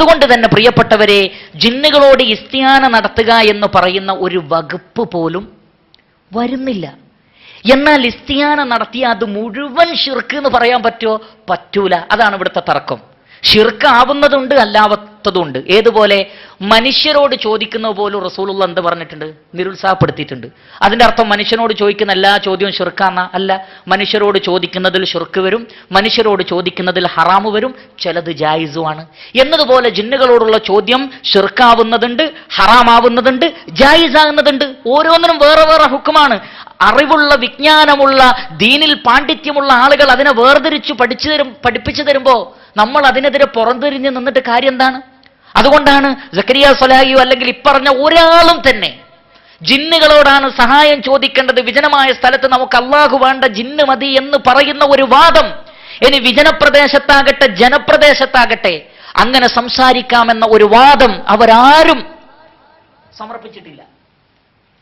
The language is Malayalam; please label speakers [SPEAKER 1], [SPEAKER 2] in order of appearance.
[SPEAKER 1] അതുകൊണ്ട് തന്നെ പ്രിയപ്പെട്ടവരെ ജിന്നുകളോട് ഇസ്തിയാന നടത്തുക എന്ന് പറയുന്ന ഒരു വകുപ്പ് പോലും വരുന്നില്ല. എന്നാൽ ഇസ്തിയാന നടത്തിയ അത് മുഴുവൻ ഷിർക്ക് എന്ന് പറയാൻ പറ്റുമോ? പറ്റൂല. അതാണ് ഇവിടുത്തെ തർക്കം. ഷിർക്ക് ആവുന്നതുണ്ട് അല്ലാത്തതുണ്ട് ഏതുപോലെ? മനുഷ്യരോട് ചോദിക്കുന്ന പോലും റസൂലുള്ള എന്ത് പറഞ്ഞിട്ടുണ്ട്? നിരുത്സാഹപ്പെടുത്തിയിട്ടുണ്ട്. അതിന്റെ അർത്ഥം മനുഷ്യനോട് ചോദിക്കുന്ന എല്ലാ ചോദ്യവും ഷുർക്കാന്ന അല്ല. മനുഷ്യരോട് ചോദിക്കുന്നതിൽ ഷുർക്ക് വരും മനുഷ്യരോട് ചോദിക്കുന്നതിൽ ഹറാമ് വരും ചിലത് ജായിസുമാണ്. എന്നതുപോലെ ജിന്നുകളോടുള്ള ചോദ്യം ഷിർക്കാവുന്നതുണ്ട് ഹറാമാവുന്നതുണ്ട് ജായിസാകുന്നതുണ്ട്. ഓരോന്നിനും വേറെ വേറെ ഹുക്കുമാണ്. അറിവുള്ള വിജ്ഞാനമുള്ള ദീനിൽ പാണ്ഡിത്യമുള്ള ആളുകൾ അതിനെ വേർതിരിച്ചു പഠിച്ചു തരും പഠിപ്പിച്ചു തരുമ്പോൾ നമ്മൾ അതിനെതിരെ പുറംതിരിഞ്ഞ് നിന്നിട്ട് കാര്യം എന്താണ്? അതുകൊണ്ടാണ് ജക്കരിയ സൊലാഹിയോ അല്ലെങ്കിൽ ഇപ്പറഞ്ഞ ഒരാളും തന്നെ ജിന്നുകളോടാണ് സഹായം ചോദിക്കേണ്ടത്. വിജനമായ സ്ഥലത്ത് നമുക്ക് അള്ളാഹു വേണ്ട ജിന്ന് മതി എന്ന് പറയുന്ന ഒരു വാദം ഇനി വിജനപ്രദേശത്താകട്ടെ ജനപ്രദേശത്താകട്ടെ അങ്ങനെ സംസാരിക്കാമെന്ന ഒരു വാദം അവരാരും സമർപ്പിച്ചിട്ടില്ല.